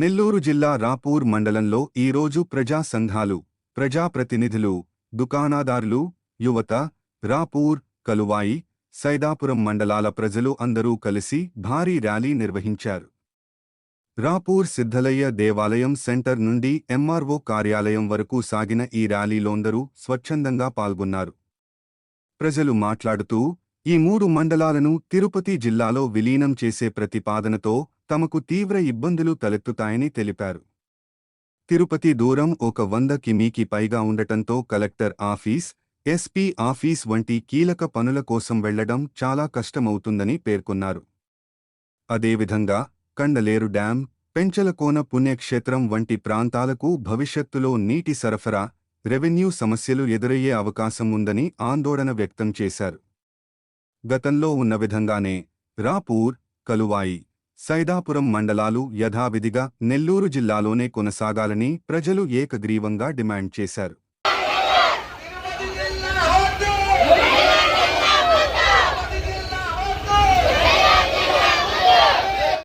నెల్లూరు జిల్లా రాపూర్ మండలంలో ఈరోజు ప్రజా సంఘాలు ప్రజాప్రతినిధులు దుకాణదారులు యువత రాపూర్ కలువాయి సైదాపురం మండలాల ప్రజలు అందరూ కలిసి భారీ ర్యాలీ నిర్వహించారు. రాపూర్ సిద్ధలయ్య దేవాలయం సెంటర్ నుండి ఎంఆర్ఓ కార్యాలయం వరకు సాగిన ఈ ర్యాలీలోందరూ స్వచ్ఛందంగా పాల్గొన్నారు. ప్రజలు మాట్లాడుతూ ఈ మూడు మండలాలను తిరుపతి జిల్లాలో విలీనం చేసే ప్రతిపాదనతో తమకు తీవ్ర ఇబ్బందులు తలెత్తుతాయని తెలిపారు. తిరుపతి దూరం ఒక వంద కిమీకి పైగా ఉండటంతో కలెక్టర్ ఆఫీస్ ఎస్పీ ఆఫీస్ వంటి కీలక పనుల కోసం వెళ్ళడం చాలా కష్టమవుతుందని పేర్కొన్నారు. అదేవిధంగా కండలేరు డ్యాం పెంచలకోన పుణ్యక్షేత్రం వంటి ప్రాంతాలకు భవిష్యత్తులో నీటి సరఫరా రెవెన్యూ సమస్యలు ఎదురయ్యే అవకాశం ఉందని ఆందోళన వ్యక్తం చేశారు. గతంలో ఉన్న విధంగానే రాపూర్ కలువాయి సైదాపురం మండలాలు యథావిధిగా నెల్లూరు జిల్లాలోనే కొనసాగాలని ప్రజలు ఏకగ్రీవంగా డిమాండ్ చేశారు.